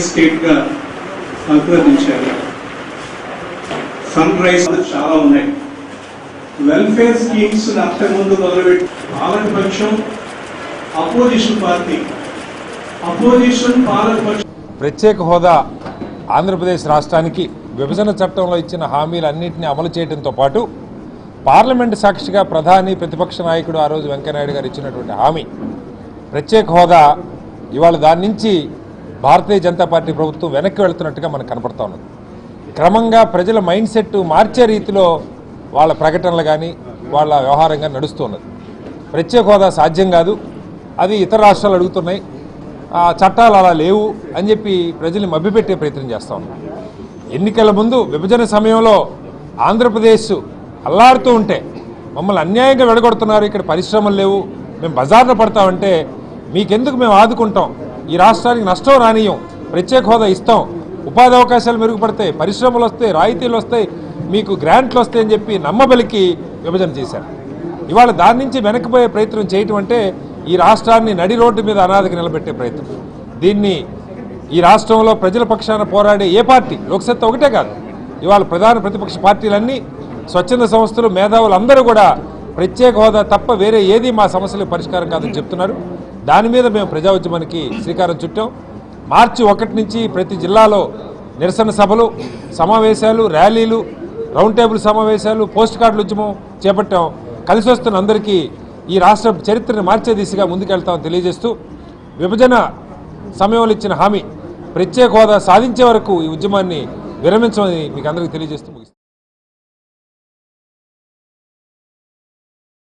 స్టేట్గా అభివర్ణించారు sun rise చాలా ఉన్నాయి. వెల్ఫేర్ స్కీమ్స్ అంతకుముందు మొదలుపెట్టి పాలకపక్షం అపోజిషన్ పార్టీ అపోజిషన్ పాలకపక్షం ప్రత్యేక హోదా ఆంధ్రప్రదేశ్ రాష్ట్రానికి విభజన చట్టంలో ఇచ్చిన హామీలన్నింటినీ అమలు చేయడంతో పాటు పార్లమెంటు సాక్షిగా ప్రధాని ప్రతిపక్ష నాయకుడు ఆ రోజు వెంకయ్యనాయుడు గారు ఇచ్చినటువంటి హామీ. ప్రత్యేక హోదా ఇవాళ దాని నుంచి భారతీయ జనతా పార్టీ ప్రభుత్వం వెనక్కి వెళ్తున్నట్టుగా మనకు కనపడతా ఉన్నది. క్రమంగా ప్రజల మైండ్ సెట్ మార్చే రీతిలో వాళ్ళ ప్రకటనలు కానీ వాళ్ళ వ్యవహారంగా కానీ నడుస్తున్నది ప్రత్యేక హోదా సాధ్యం కాదు. అది ఇతర రాష్ట్రాలు అడుగుతున్నాయి. ఆ చట్టాలు అలా లేవు అని చెప్పి ప్రజల్ని మభ్యపెట్టే ప్రయత్నం చేస్తూ ఉన్నాం. ఎన్నికల ముందు విభజన సమయంలో ఆంధ్రప్రదేశ్ అల్లాడుతూ ఉంటే మమ్మల్ని అన్యాయంగా వెడగొడుతున్నారు. ఇక్కడ పరిశ్రమలు లేవు. మేము బజార్లో పడతామంటే మీకెందుకు మేము ఆదుకుంటాం? ఈ రాష్ట్రానికి నష్టం రానియం ప్రత్యేక హోదా ఇస్తాం. ఉపాధి అవకాశాలు మెరుగుపడతాయి పరిశ్రమలు వస్తాయి రాయితీలు వస్తాయి మీకు గ్రాంట్లు వస్తాయని చెప్పి నమ్మబలికి విభజన చేశారు. ఇవాళ దాని నుంచి వెనక్కిపోయే ప్రయత్నం చేయటం అంటే ఈ రాష్ట్రాన్ని నడి రోడ్డు మీద అనాథకి నిలబెట్టే ప్రయత్నం. దీన్ని ఈ రాష్ట్రంలో ప్రజల పక్షాన పోరాడే ఏ పార్టీ? లోక్సత్తా ఒకటే కాదు. ఇవాళ ప్రధాన ప్రతిపక్ష పార్టీలన్నీ స్వచ్ఛంద సంస్థలు మేధావులు అందరూ కూడా ప్రత్యేక హోదా తప్ప వేరే ఏది మా సమస్యలకు పరిష్కారం కాదని చెప్తున్నారు. దాని మీద మేము ప్రజా ఉద్యమానికి శ్రీకారం చుట్టాం. మార్చి ఒకటి నుంచి ప్రతి జిల్లాలో నిరసన సభలు సమావేశాలు ర్యాలీలు రౌండ్ టేబుల్ సమావేశాలు పోస్ట్ కార్డుల ఉద్యమం చేపట్టాం. కలిసి వస్తున్న అందరికీ ఈ రాష్ట్ర చరిత్రను మార్చే దిశగా ముందుకెళ్తామని తెలియజేస్తూ విభజన సమయంలో ఇచ్చిన హామీ ప్రత్యేక హోదా సాధించే వరకు ఈ ఉద్యమాన్ని విరమించమని మీకు అందరికీ తెలియజేస్తూ